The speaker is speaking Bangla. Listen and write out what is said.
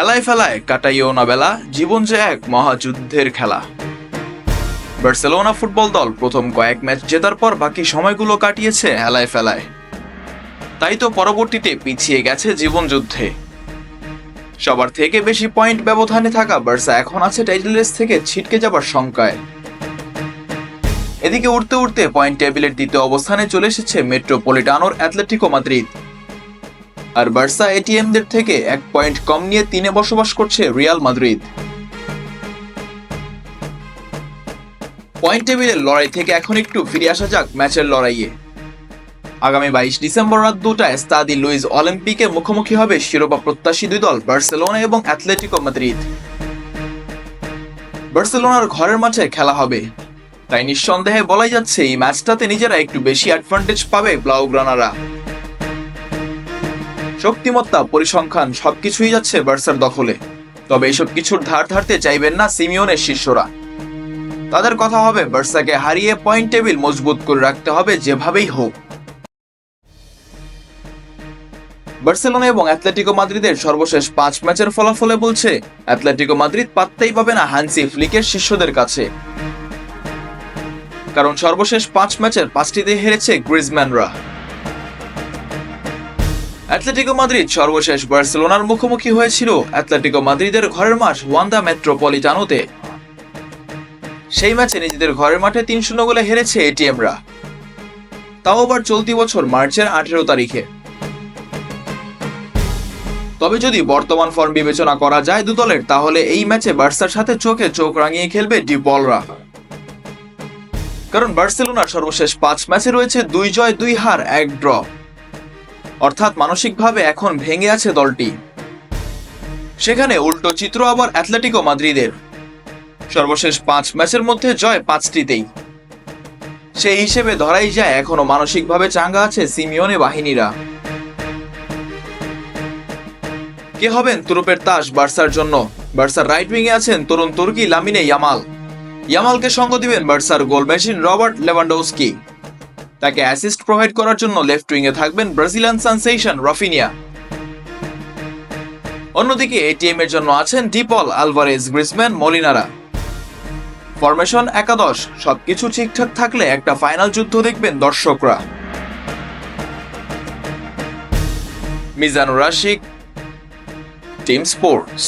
হেলায় ফেলায় কাটাইও না বেলা, জীবন যে এক মহাযুদ্ধের খেলা। বার্সেলোনা ফুটবল দল প্রথম কয়েক ম্যাচ জেতার পর বাকি সময়গুলো কাটিয়েছে হেলায় ফেলায়। তাই তো পরবর্তীতে পিছিয়ে গেছে জীবন যুদ্ধে। সবার থেকে বেশি পয়েন্ট ব্যবধানে থাকা বার্সা এখন আছে টাইটেল রেস থেকে ছিটকে যাবার শঙ্কায়। এদিকে উঠতে উঠতে পয়েন্ট টেবিলের দ্বিতীয় অবস্থানে চলে এসেছে মেট্রোপলিটানোর অ্যাথলেটিকো মাদ্রিদ। আর বার্সা এটিএমদের থেকে এক পয়েন্ট কম নিয়ে তিনে বসবাস করছে রিয়াল মাদ্রিদ। পয়েন্ট টেবিলের লড়াই থেকে এখন একটু ফিরে আসা যাক ম্যাচের লড়াইয়ে। আগামী বাইশ ডিসেম্বর রাত দুটায় স্তাদি লুইজ অলিম্পিকে মুখোমুখি হবে শিরোপা প্রত্যাশী দুই দল, বার্সেলোনা এবং অ্যাথলেটিকো মাদ্রিদ। বার্সেলোনার ঘরের মাঠে খেলা হবে। তাই নিঃসন্দেহে বলাই যাচ্ছে, এই ম্যাচটাতে নিজেরা একটু বেশি অ্যাডভান্টেজ পাবে ব্লাউগ্রানারা। শক্তিমত্তা, পরিসংখ্যান, সবকিছুই যাচ্ছে বার্সার দখলে। তবে এসব কিছুর ধার ধারতে চাইবেন না সিমিওনের শিষ্যরা। তাদের কথা হবে, বার্সাকে হারিয়ে পয়েন্ট টেবিল মজবুত করে রাখতে হবে যেভাবেই হোক। বার্সেলোনা এবং অ্যাথলেটিকো মাদ্রিদের সর্বশেষ পাঁচ ম্যাচের ফলাফলে বলছে অ্যাথলেটিকো মাদ্রিদ পাত্তাই পাবে না হানসি ফ্লিকের শিষ্যদের কাছে। কারণ সর্বশেষ পাঁচ ম্যাচের পাঁচটিতে হেরেছে গ্রিজম্যানরা অ্যাথলেটিকো মাদ্রিদ সর্বশেষ বার্সেলোনার মুখোমুখি হয়েছিল অ্যাথলেটিকো মাদ্রিদের ঘরের মাঠ ওয়ান্দা মেট্রোপলিটানোতে। সেই ম্যাচে নিজেদের ঘরের মাঠে তিন শূন্য গোলে হেরেছে এটিএমরা। তাও আবার চলতি বছর মার্চের আঠেরো তারিখে। তবে যদি বর্তমান ফর্ম বিবেচনা করা যায় দু দলের, তাহলে এই ম্যাচে বার্সার সাথে চোখে চোখ রাঙিয়ে খেলবে ডিপলরা কারণ বার্সেলোনার সর্বশেষ পাঁচ ম্যাচে রয়েছে দুই জয়, দুই হার, এক ড্র। অর্থাৎ মানসিকভাবে এখন ভেঙে আছে দলটি। সেখানে উল্টো চিত্র আবার অ্যাথলেটিকো মাদ্রিদের। সর্বশেষ পাঁচ ম্যাচের মধ্যে জয় পাঁচটিতেই। সেই হিসেবে ধরাই যায় এখনও মানসিকভাবে চাঙ্গা আছে সিমিওনে বাহিনীরা। কে হবেন তুরুপের তাস বার্সার জন্য? বার্সার রাইট উইংয়ে আছেন তরুণ তুর্কি লামিনে ইয়ামাল। ইয়ামালকে সঙ্গ দিবেন বার্সার গোল মেশিন রবার্ট লেভানডোস্কি তাকে অ্যাসিস্ট প্রোভাইড করার জন্য লেফট উইংয়ে থাকবেন ব্রাজিলিয়ান সেনসেশন রফিনিয়া অন্যদিকে এটিএম এর জন্য আছেন ডিপল আলভারেজ গ্রিসম্যান মলিনারা ফরমেশন একাদশ, সবকিছু ঠিকঠাক থাকলে একটা ফাইনাল যুদ্ধ দেখবেন দর্শকরা। Mizanur Rasik team sports